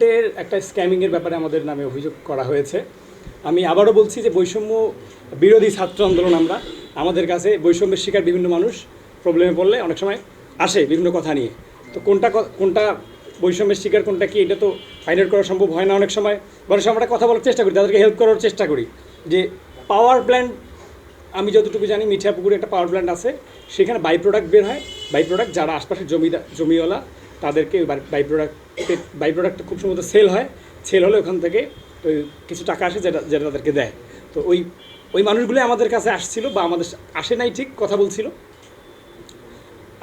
গভর্নমেন্টের একটা স্ক্যামিংয়ের ব্যাপারে আমাদের নামে অভিযোগ করা হয়েছে। আমি আবারও বলছি যে বৈষম্য বিরোধী ছাত্র আন্দোলন আমরা। আমাদের কাছে বৈষম্যের শিকার বিভিন্ন মানুষ প্রবলেমে পড়লে অনেক সময় আসে বিভিন্ন কথা নিয়ে। তো কোনটা কোনটা বৈষম্যের শিকার, কোনটা কি, এটা তো ফাইন্ড আউট করা সম্ভব হয় না অনেক সময়। বরং আমরা কথা বলার চেষ্টা করি, তাদেরকে হেল্প করার চেষ্টা করি। যে পাওয়ার প্ল্যান্ট আমি যতটুকু জানি মিঠাপুকুরে একটা পাওয়ার প্ল্যান্ট আছে। সেখানে বাই প্রোডাক্ট বের হয়। বাই প্রোডাক্ট যারা আশপাশের জমিদা, জমিওয়ালা তাদেরকে বাই প্রোডাক্ট বাই প্রোডাক্টটা খুব সম্ভবত সেল হয়। সেল হলে ওখান থেকে ওই কিছু টাকা আসে যেটা যেটা তাদেরকে দেয়। তো ওই ওই মানুষগুলো আমাদের কাছে আসছিল বা আমাদের আসে নাই ঠিক কথা বলছিল।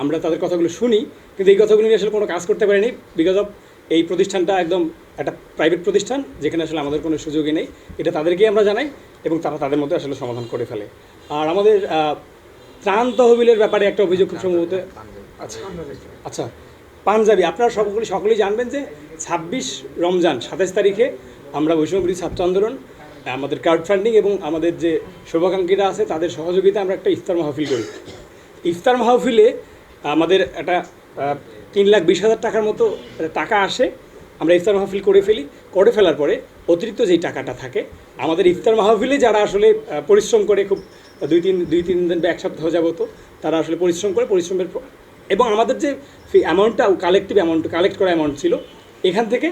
আমরা তাদের কথাগুলো শুনি কিন্তু এই কথাগুলো নিয়ে আসলে কোনো কাজ করতে পারিনি বিকজ অফ এই প্রতিষ্ঠানটা একদম একটা প্রাইভেট প্রতিষ্ঠান যেখানে আসলে আমাদের কোনো সুযোগই নেই। এটা তাদেরকেই আমরা জানাই এবং তারা তাদের মধ্যে আসলে সমাধান করে ফেলে। আর আমাদের ত্রাণ তহবিলের ব্যাপারে একটা অভিযোগ খুব সম্ভবত আচ্ছা। আচ্ছা। পাঞ্জাবি, আপনারা সকলে, সকলেই জানবেন যে ছাব্বিশ রমজান, সাতাশ তারিখে আমরা বৈষম্যবিরোধী ছাত্র আন্দোলন আমাদের ক্রাউড ফান্ডিং এবং আমাদের যে শুভাকাঙ্ক্ষীরা আছে, তাদের সহযোগিতা আমরা একটা ইফতার মাহফিল করি। ইফতার মাহফিলে আমাদের একটা তিন লাখ বিশ হাজার টাকার মতো টাকা আসে, আমরা ইফতার মাহফিল করে ফেলি। করে ফেলার পরে অতিরিক্ত যেই টাকাটা থাকে, আমাদের ইফতার মাহফিলে যারা আসলে পরিশ্রম করে খুব দুই, তিন দুই, তিন দিন বা এক সপ্তাহ যাবত, তারা আসলে পরিশ্রম করে, পরিশ্রমের এবং আমাদের যে অ্যামাউন্টটা কালেকটিভ অ্যামাউন্ট কালেক্ট করা অ্যামাউন্ট ছিল, এখান থেকে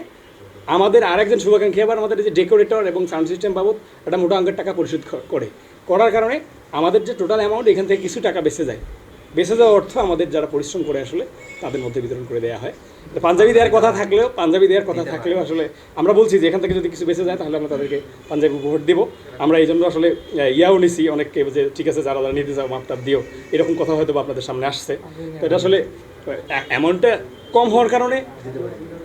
আমাদের আরেকজন শুভাকাঙ্ক্ষী আবার আমাদের যে ডেকোরেটর এবং সাউন্ড সিস্টেম বাবদ একটা মোটা অঙ্কের টাকা পরিশোধ করে। করার কারণে আমাদের যে টোটাল অ্যামাউন্ট এখান থেকে কিছু টাকা বেঁচে যায়। বেঁচে যাওয়া অর্থ আমাদের যারা পরিশ্রম করে আসলে তাদের মধ্যে বিতরণ করে দেওয়া হয়। পাঞ্জাবি দেওয়ার কথা থাকলেও, পাঞ্জাবি দেওয়ার কথা থাকলেও আসলে আমরা বলছি যে এখান থেকে যদি কিছু বেঁচে যায় তাহলে আমরা তাদেরকে পাঞ্জাবি উপহার দেবো। আমরা এই জন্য আসলে ইয়াও নিছি অনেককে যে ঠিক আছে, যারা যারা নিতে চাও মাপটাপ দিও। এরকম কথা হয়তো আপনাদের সামনে আসছে। তো এটা আসলে অ্যামাউন্টটা কম হওয়ার কারণে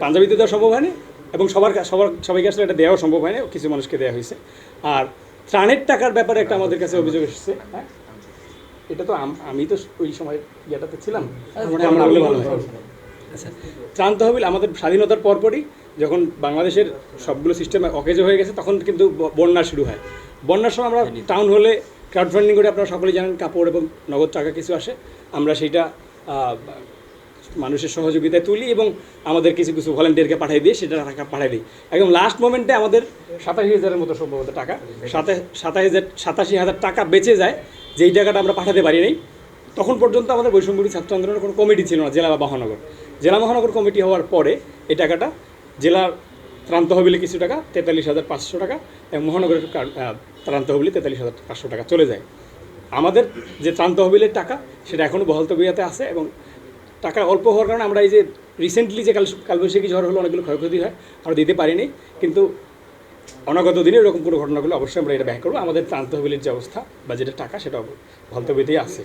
পাঞ্জাবিতে দেওয়া সম্ভব হয়নি এবং সবার সবার, সবাইকে আসলে এটা দেওয়া সম্ভব হয়নি, কিছু মানুষকে দেওয়া হয়েছে। আর ত্রাণের টাকার ব্যাপারে একটা আমাদের কাছে অভিযোগ এসেছে হ্যাঁ? এটা তো আমি তো ওই সময় ইয়েটাতে ছিলাম। মানে ভালো হয় আচ্ছা। ত্রাণ তহবিল আমাদের স্বাধীনতার পরপরই যখন বাংলাদেশের সবগুলো সিস্টেম অকেজ হয়ে গেছে তখন কিন্তু বন্যা শুরু হয়। বন্যার সময় আমরা টাউন হলে ক্রাউড ফান্ডিং করে আপনারা সকলে জানেন কাপড় এবং নগদ টাকা কিছু আসে। আমরা সেইটা মানুষের সহযোগিতায় তুলি এবং আমাদের কিছু কিছু ভলেন্টিয়ারকে পাঠিয়ে দিয়ে সেটা টাকা পাঠিয়ে দিই। একদম লাস্ট মোমেন্টে আমাদের সাতাশি হাজারের মতো সম্ভবত টাকা সাতাশ সাতাশ হাজার সাতাশি হাজার টাকা বেঁচে যায়। যেই টাকাটা আমরা পাঠাতে পারি নাই, তখন পর্যন্ত আমাদের বৈষম্যবিরোধী ছাত্র আন্দোলনের কোনো কমিটি ছিল না, জেলা বা মহানগর। জেলা মহানগর কমিটি হওয়ার পরে এই টাকাটা জেলার ত্রাণ তহবিলে কিছু টাকা, তেতাল্লিশ হাজার পাঁচশো টাকা এবং মহানগরের ত্রাণ তহবিলে তেতাল্লিশ হাজার পাঁচশো টাকা চলে যায়। আমাদের যে ত্রাণ তহবিলের টাকা, সেটা এখনও বহাল তবিয়াতে আছে এবং টাকা অল্প হওয়ার কারণে আমরা এই যে রিসেন্টলি যে কাল, কালবৈশাখী ঝড় হলো, অনেকগুলো ক্ষয়ক্ষতি হয়, আমরা দিতে পারিনি কিন্তু অনাগত দিনে এরকম কোনো ঘটনাগুলো অবশ্যই আমরা এটা ব্যয় করব। আমাদের ত্রাণ যে অবস্থা বা যেটা টাকা সেটা ভলতবিতেই আছে।